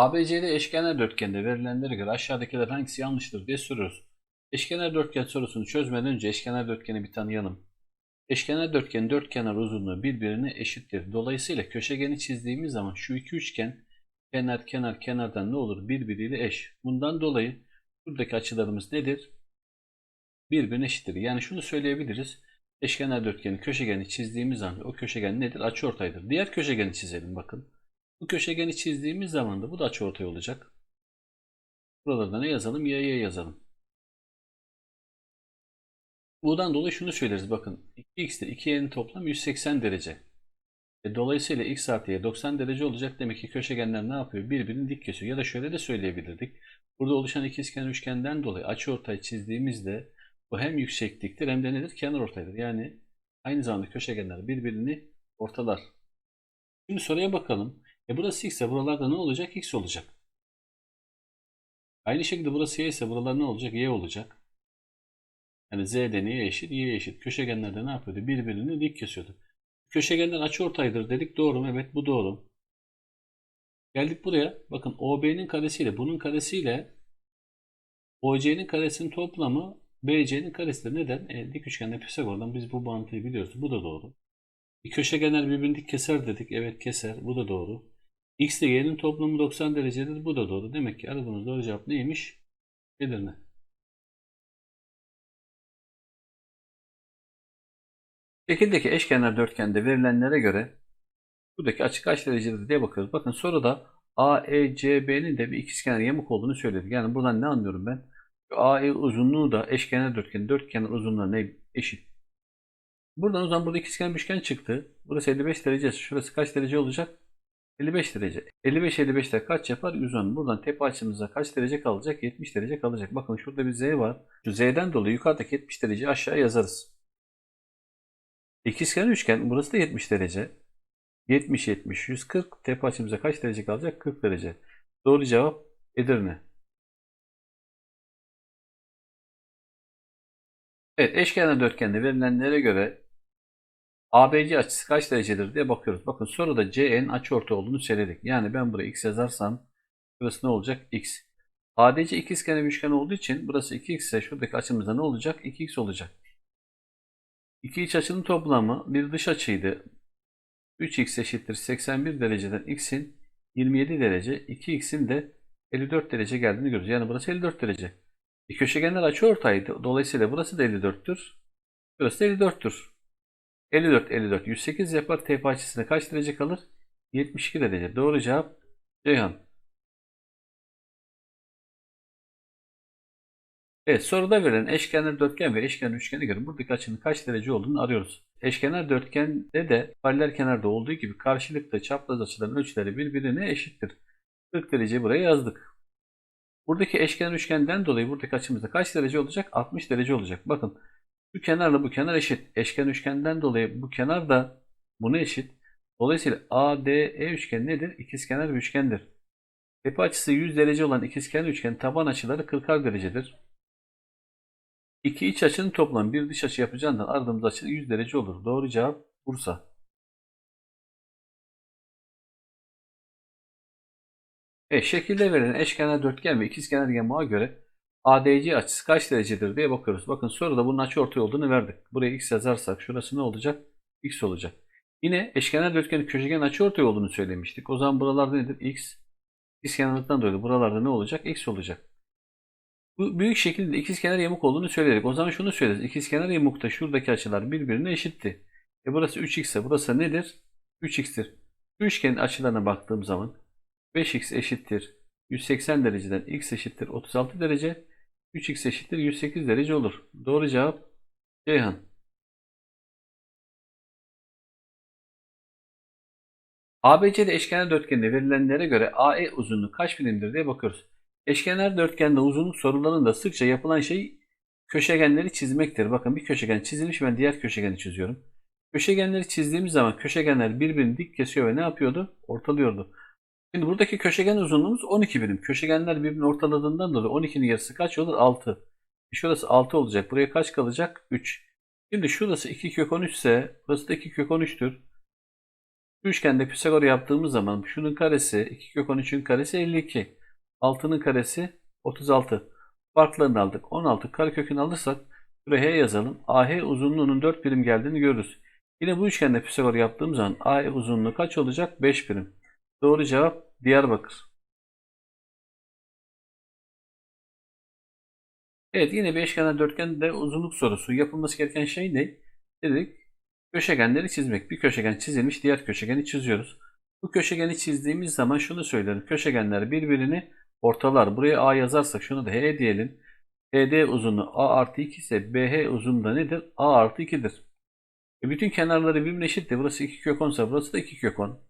ABC'de eşkenar dörtgende verilenlere göre aşağıdakiler hangisi yanlıştır diye soruyoruz. Eşkenar dörtgen sorusunu çözmeden önce eşkenar dörtgeni bir tanıyalım. Eşkenar dörtgenin dört kenar uzunluğu birbirine eşittir. Dolayısıyla köşegeni çizdiğimiz zaman şu iki üçgen kenar kenar kenardan ne olur? Birbiriyle eş. Bundan dolayı buradaki açılarımız nedir? Birbirine eşittir. Yani şunu söyleyebiliriz. Eşkenar dörtgeni köşegeni çizdiğimiz zaman o köşegen nedir? Açıortaydır. Diğer köşegeni çizelim bakın. Bu köşegeni çizdiğimiz zaman da bu da açıortay olacak. Buralarda ne yazalım? Y'ye yazalım. Buradan dolayı şunu söyleriz bakın. 2x'tir. 2y'nin toplamı 180 derece. E, dolayısıyla x artı y 90 derece olacak. Demek ki köşegenler ne yapıyor? Birbirini dik kesiyor. Ya da şöyle de söyleyebilirdik. Burada oluşan ikizkenar üçgenden dolayı açıortay çizdiğimizde bu hem yüksekliktir hem de nedir? Kenar ortaydır. Yani aynı zamanda köşegenler birbirini ortalar. Şimdi soruya bakalım. E burası x ise buralarda ne olacak? x olacak. Aynı şekilde burası y ise buralar ne olacak? y olacak. Yani z'de neye eşit? y'ye eşit. Köşegenlerde ne yapıyordu? Birbirini dik kesiyordu. Köşegenler açıortaydır dedik. Doğru mu? Evet bu doğru. Geldik buraya. Bakın OB'nin karesiyle bunun karesiyle OC'nin karesinin toplamı BC'nin karesidir. Neden? E, dik üçgende Pisagor'dan biz bu mantıyı biliyoruz. Bu da doğru. E, köşegenler birbirini dik keser dedik. Evet keser. Bu da doğru. X ile Y'nin toplamı 90 derecedir. Bu da doğru. Demek ki aradığımız doğru cevap neymiş? Edirne. Şekildeki eşkenar dörtgende verilenlere göre buradaki açı kaç derecedir diye bakıyoruz. Bakın soruda AECB'nin de bir ikizkenar yamuk olduğunu söyledik. Yani buradan ne anlıyorum ben? AE uzunluğu da eşkenar dörtgen, dörtkenar uzunluğuna ne eşit? Buradan o zaman burada ikizkenar üçgen çıktı. Burası 55 derece. Şurası kaç derece olacak? 55 derece. 55 55 de kaç yapar? 110. Buradan tepe açımıza kaç derece kalacak? 70 derece kalacak. Bakın şurada bir Z var. Şu Z'den dolayı yukarıdaki 70 derece aşağı yazarız. İkizkenar üçgen burası da 70 derece. 70 70 140 tepe açımıza kaç derece kalacak? 40 derece. Doğru cevap Edirne. Evet eşkenar dörtgende verilenlere göre ABC açısı kaç derecedir diye bakıyoruz. Bakın soruda CE'nin açıortay olduğunu söyledik. Yani ben buraya x yazarsam burası ne olacak? x. ADC ikizkenar bir üçgen olduğu için burası 2x ise şuradaki açımızda ne olacak? 2x olacak. İki iç açının toplamı bir dış açıydı. 3x eşittir 81 dereceden x'in 27 derece, 2x'in de 54 derece geldiğini görüyoruz. Yani burası 54 derece. E köşegenler açıortaydı. Dolayısıyla burası da 54'tür. Burası da 54'tür. 54, 54, 108 yapar. Tepe açısında kaç derece kalır? 72 derece. Doğru cevap Ceyhan. Evet soruda verilen eşkenar dörtgen ve eşkenar üçgene göre buradaki açının kaç derece olduğunu arıyoruz. Eşkenar dörtgende de paralel kenarda olduğu gibi karşılıklı çapraz açıların ölçüleri birbirine eşittir. 40 derece buraya yazdık. Buradaki eşkenar üçgenden dolayı buradaki açımızda kaç derece olacak? 60 derece olacak. Bakın bu kenarla bu kenar eşit. Eşkenar üçgenden dolayı bu kenar da buna eşit. Dolayısıyla ADE üçgen nedir? İkizkenar bir üçgendir. Tepe açısı 100 derece olan ikizkenar üçgen taban açıları 40'ar derecedir. İki iç açının toplamı bir dış açı yapacağından aradığımız açı 100 derece olur. Doğru cevap Bursa. Evet, şekilde verilen eşkenar dörtgen ve ikizkenar yamuğa göre ADC açısı kaç derecedir diye bakıyoruz. Bakın soruda bunun açıortay olduğunu verdik. Buraya x yazarsak şurası ne olacak? x olacak. Yine eşkenar dörtgenin köşegen açıortay olduğunu söylemiştik. O zaman buralarda nedir? x. X kenarlıktan dolayı buralarda ne olacak? x olacak. Bu büyük şekilde ikizkenar yamuk olduğunu söyledik. O zaman şunu söyleriz. İkizkenar yamukta şuradaki açılar birbirine eşitti. E burası 3x ise burası nedir? 3x'tir. Şu üçgenin açılarına baktığım zaman 5x eşittir 180 dereceden x eşittir 36 derece 3x eşittir 108 derece olur. Doğru cevap Ceyhan. ABC'de eşkenar dörtgeninde verilenlere göre AE uzunluğu kaç milimdir diye bakıyoruz. Eşkenar dörtgende uzunluk sorularında sıkça yapılan şey köşegenleri çizmektir. Bakın bir köşegen çizilmiş ben diğer köşegeni çiziyorum. Köşegenleri çizdiğimiz zaman köşegenler birbirini dik kesiyor ve ne yapıyordu? Ortalıyordu. Şimdi buradaki köşegen uzunluğumuz 12 birim. Köşegenler birbirini ortaladığından dolayı 12'nin yarısı kaç olur? 6. Şurası 6 olacak. Buraya kaç kalacak? 3. Şimdi şurası 2 kök 13 ise burası da 2 kök 13'tür. Şu üçgende Pisagor yaptığımız zaman şunun karesi 2 kök 13'ün karesi 52. 6'nın karesi 36. Farklarını aldık. 16 karekökünü alırsak şuraya H yazalım. AH uzunluğunun 4 birim geldiğini görürüz. Yine bu üçgende Pisagor yaptığım zaman AH uzunluğu kaç olacak? 5 birim. Doğru cevap Diyarbakır. Evet yine bir eşkenar dörtgende uzunluk sorusu. Yapılması gereken şey ne? Dedik köşegenleri çizmek. Bir köşegen çizilmiş diğer köşegeni çiziyoruz. Bu köşegeni çizdiğimiz zaman şunu söylerim. Köşegenler birbirini ortalar. Buraya A yazarsak şunu da H diyelim. HD uzunluğu A artı 2 ise BH uzunluğu da nedir? A artı 2'dir. E bütün kenarları birbirine eşitti. Burası 2 kök 10 ise burası da 2 kök 10.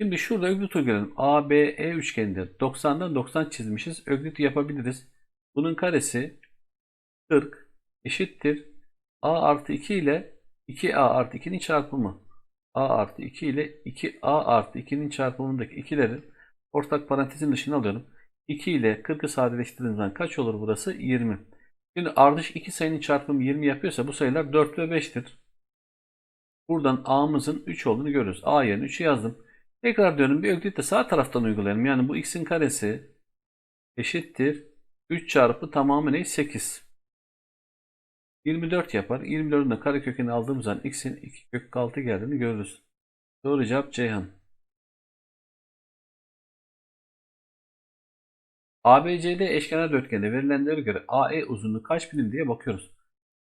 Şimdi şurada öglit uygulayalım. ABE üçgenidir. 90'dan 90 çizmişiz. Öglit yapabiliriz. Bunun karesi 40 eşittir. A artı 2 ile 2A artı 2'nin çarpımı. A artı 2 ile 2A artı 2'nin çarpımındaki ikileri ortak parantezin dışına alıyorum. 2 ile 40'ı sadeleştirdiğim zaman kaç olur burası? 20. Şimdi ardış iki sayının çarpımı 20 yapıyorsa bu sayılar 4 ve 5'tir. Buradan A'mızın 3 olduğunu görürüz. A yerine 3'ü yazdım. Tekrar diyorum bir öklit de sağ taraftan uygulayalım. Yani bu x'in karesi eşittir 3 çarpı tamamı ne? 8. 24 yapar. 24'ün de karekökünü aldığımız zaman x'in 2 kök 6 geldiğini görürüz. Doğru cevap Ceyhan. ABCD eşkenar dörtgende verilenlere göre AE uzunluğu kaç birim diye bakıyoruz.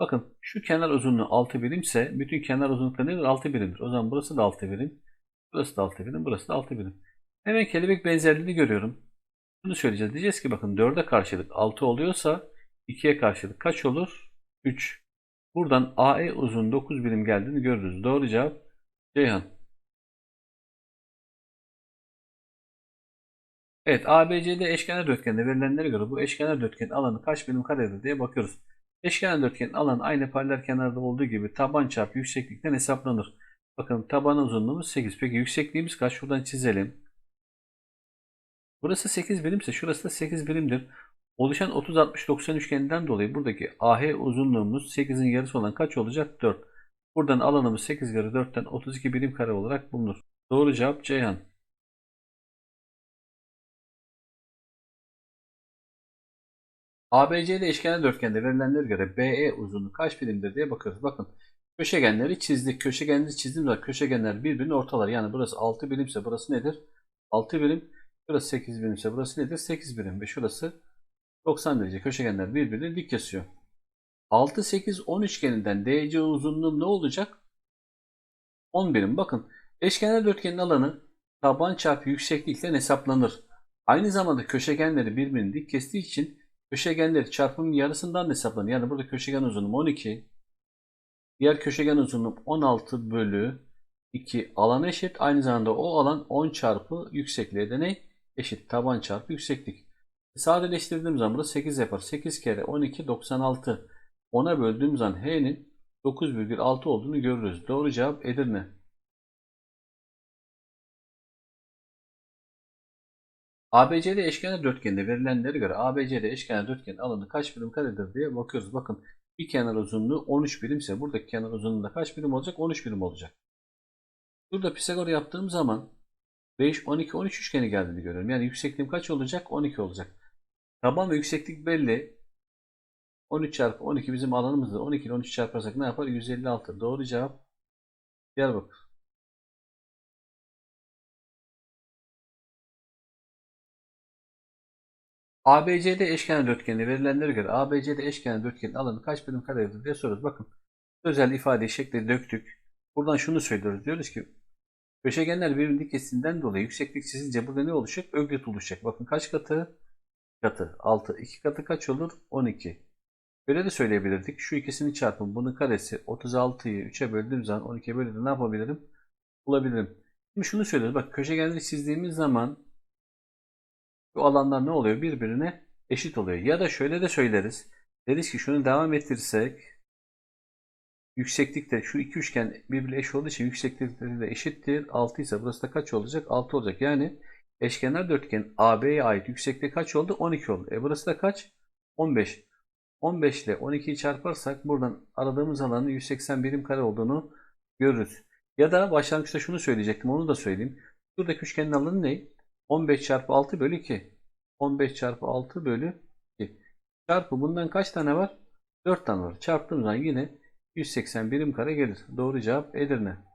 Bakın şu kenar uzunluğu 6 birimse bütün kenar uzunlukları nedir? 6 birimdir. O zaman burası da 6 birim. Burası da 6 birim. Burası da 6 birim. Hemen kelebek benzerliğini görüyorum. Bunu söyleyeceğiz. Diyeceğiz ki bakın 4'e karşılık 6 oluyorsa 2'ye karşılık kaç olur? 3. Buradan AE uzun 9 birim geldiğini görürüz. Doğru cevap Ceyhan. Evet ABCD eşkenar dörtgende verilenlere göre bu eşkenar dörtgenin alanı kaç birim karedir diye bakıyoruz. Eşkenar dörtgenin alanı aynı paralel kenarda olduğu gibi taban çarpı yükseklikten hesaplanır. Bakın taban uzunluğumuz 8. Peki yüksekliğimiz kaç? Şuradan çizelim. Burası 8 birimse şurası da 8 birimdir. Oluşan 30-60-90 üçgeninden dolayı buradaki AH uzunluğumuz 8'in yarısı olan kaç olacak? 4. Buradan alanımız 8 kare 4'ten 32 birim kare olarak bulunur. Doğru cevap Ceyhan. ABCD eşkenar dörtgende verilenlere göre BE uzunluğu kaç birimdir diye bakıyoruz. Bakın köşegenleri çizdik. Köşegenleri çizdiğim zaman köşegenler birbirini ortalar. Yani burası 6 birimse burası nedir? 6 birim. Burası 8 birimse burası nedir? 8 birim. Ve şurası 90 derece. Köşegenler birbirini dik kesiyor. 6, 8, 10 üçgeninden DC uzunluğum ne olacak? 10 birim. Bakın eşkenar dörtgenin alanı taban çarpı yükseklikten hesaplanır. Aynı zamanda köşegenleri birbirini dik kestiği için köşegenleri çarpımın yarısından hesaplanır. Yani burada köşegen uzunluğum 12. Diğer köşegen uzunluğum 16 bölü 2 alan eşit. Aynı zamanda o alan 10 çarpı yüksekliğe de ne? Eşit. Taban çarpı yükseklik. Sadeleştirdiğim zaman burası 8 yapar. 8 kere 12 96. 10'a böldüğüm zaman H'nin 9,6 olduğunu görürüz. Doğru cevap Edirne. ABCD eşkenar dörtgende verilenlere göre ABCD eşkenar dörtgenin alanı kaç birim karedir diye bakıyoruz. Bakın bir kenar uzunluğu 13 birimse buradaki kenar uzunluğunda kaç birim olacak? 13 birim olacak. Burada Pisagor yaptığım zaman 5, 12, 13 üçgeni geldiğini görüyorum. Yani yüksekliğim kaç olacak? 12 olacak. Taban ve yükseklik belli. 13 çarpı 12 bizim alanımızda. 12 ile 13 çarparsak ne yapar? 156. Doğru cevap Diyarbakır. ABCD eşkenar dörtgeni verilenlere göre ABCD eşkenar dörtgenin alanı kaç birim karedir diye soruyoruz. Bakın özel ifade şekli döktük. Buradan şunu söylüyoruz. Diyoruz ki köşegenler birbirinin dik dolayı yükseklik çizince burada ne oluşacak? Öglet oluşacak. Bakın kaç katı? Katı. 6. 2 katı kaç olur? 12. Böyle de söyleyebilirdik. Şu ikisini çarpın. Bunun karesi 36'yı 3'e böldüğüm zaman 12'ye böldüğümde ne yapabilirim? Bulabilirim. Şimdi şunu söylüyoruz. Bak köşegenleri çizdiğimiz zaman bu alanlar ne oluyor? Birbirine eşit oluyor. Ya da şöyle de söyleriz. Deriz ki şunu devam ettirsek yükseklikte şu iki üçgen birbirine eşit olduğu için yükseklikleri de eşittir. 6 ise burası da kaç olacak? 6 olacak. Yani eşkenar dörtgen AB'ye ait yüksekliği kaç oldu? 12 oldu. E burası da kaç? 15. 15 ile 12'yi çarparsak buradan aradığımız alanın 180 birim kare olduğunu görürüz. Ya da başlangıçta şunu söyleyecektim onu da söyleyeyim. Şuradaki üçgenin alanı ne? 15 çarpı 6 bölü 2. 15 çarpı 6 bölü 2. Çarpı bundan kaç tane var? 4 tane var. Çarptığım zaman yine 180 birim kare gelir. Doğru cevap Edirne.